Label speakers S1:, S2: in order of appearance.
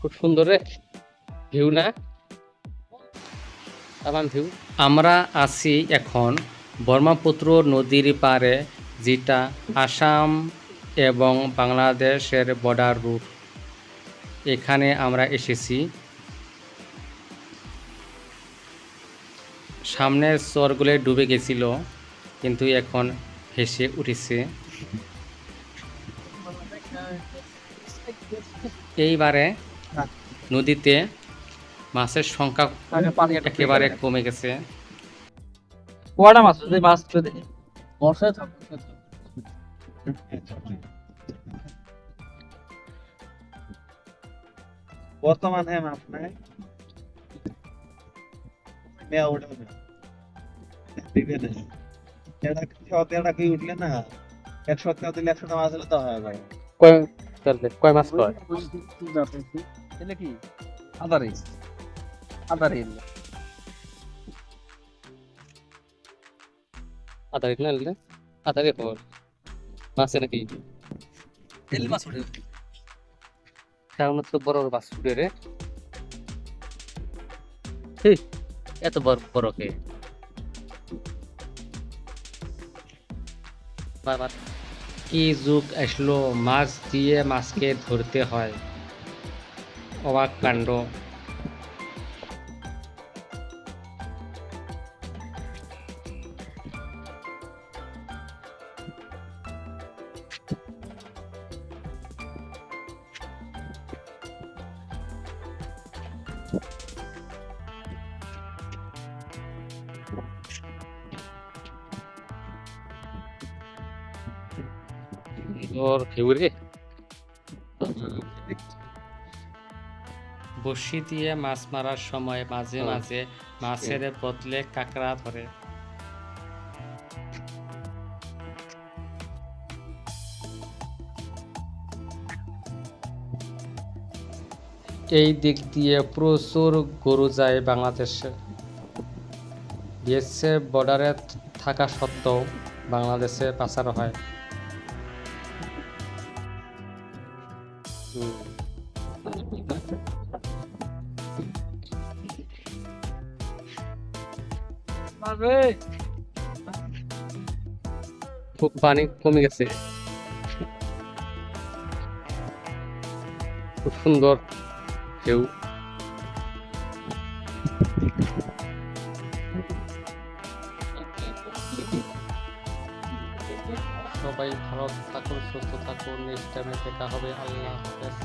S1: খুব সুন্দর ভিউ না? আমার ভিউ। আমরা আছি এখন ব্রহ্মপুত্র নদীর পারে যেটা আসাম এবং বাংলাদেশের বর্ডার রুট এখানে আমরা এসেছি। সামনের চরগুলো ডুবে গেছিল কিন্তু এখন ভেসে উঠেছে। এইবারে নদীতে মাছের সংখ্যা একেবারে কমে গেছে।
S2: মাছ যদি মাছ যদি বর্ষায়
S3: বর্তমানে মাপ নাই। মেয়া দিবে না এটা সতে এটা কি উঠলে না একশো টাকা দিলে একশো টাকা মাছ হলে তো হয় ভাই।
S1: কয় তাহলে কয় মাছ কয়?
S2: এলে কি? আদারি আদারি
S1: আধা না নিলে আধা রেট হল নাকি?
S2: এলি মাছ উঠে
S1: সামনে তো বড় বড় মাছ উঠে রে এত বড় বড় কে? কি যুগ আসলো মাছ দিয়ে মাছকে ধরতে হয়। অবাক কাণ্ড। ফেউরে বড়শি দিয়ে মাছ মারার সময় মাঝে মাঝে মাছের বদলে কাঁকড়া ধরে। এই দিক দিয়ে প্রচুর গরু যায় বাংলাদেশে। বিএসএফ বর্ডারে থাকা সত্ত্বেও বাংলাদেশে পাচার হয়। খুব পানি কমে গেছে। খুব সুন্দর। কেউ সবাই ভালো থাকুন সুস্থ থাকুন নেক্সট টাইমে দেখা হবে আল্লাহ হাফেজ।